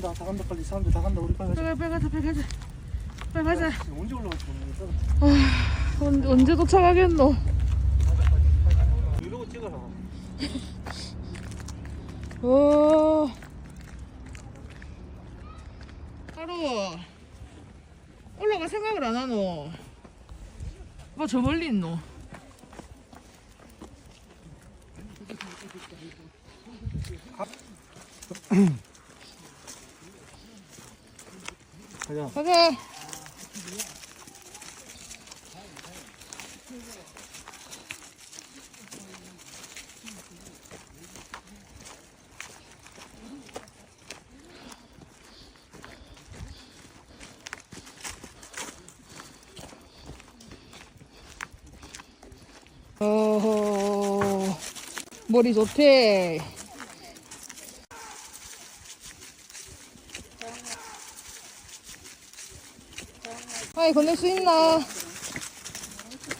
간다 다 간다 빨리. 사람들 다 간다 우리 빨리 가자. 빨리 빨리 가자 빨리 가자. 빨리 가자. 지금 언제 올라갈지 모르겠어 언, 언제 도착하겠노? 이러고 찍어라. 오 하루 올라갈 생각을 안 하노? 뭐 저 멀리 있노 가자. 가자 어허. 머리 좋대 아이 건널 수 있나?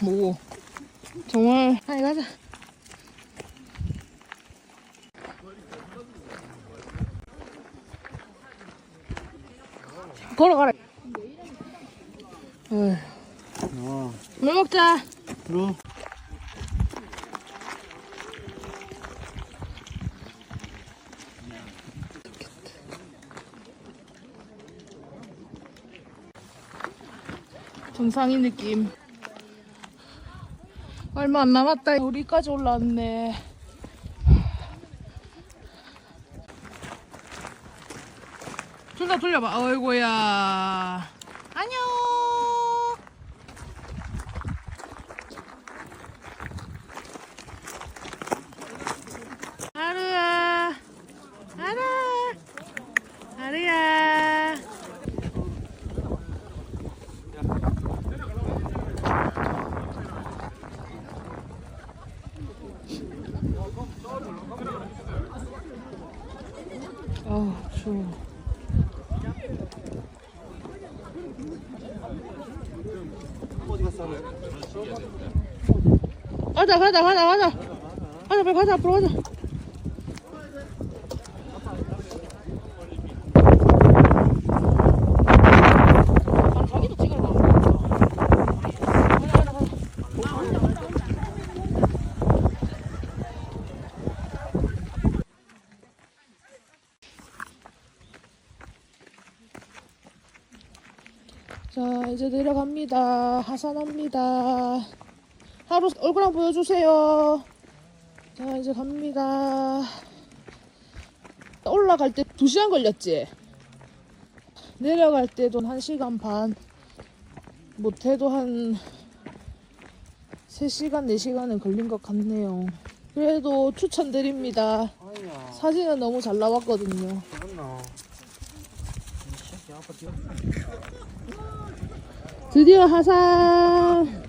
뭐 정말. 아이 가자. 걸어가라. 어. 물 먹자. 들어 정상인 느낌. 얼마 안 남았다. 우리까지 올라왔네. 둘 다 돌려봐. 어이구야 안녕 하루야 하루 하루야 아우 추워 가자 가자 가자 가자 가자 빨리 가자 앞으로 가자 아, 자기도 찍으러 가는 거야. 가자, 가자, 가자. 자 이제 내려갑니다. 하산합니다. 하루 얼굴 한번 보여주세요. 자 이제 갑니다. 올라갈 때 2시간 걸렸지? 내려갈 때도 1시간 반 못해도 한 3시간 4시간은 걸린 것 같네요. 그래도 추천드립니다. 사진은 너무 잘 나왔거든요 죽었나 이 새끼 아빠 뛰어 드디어 하산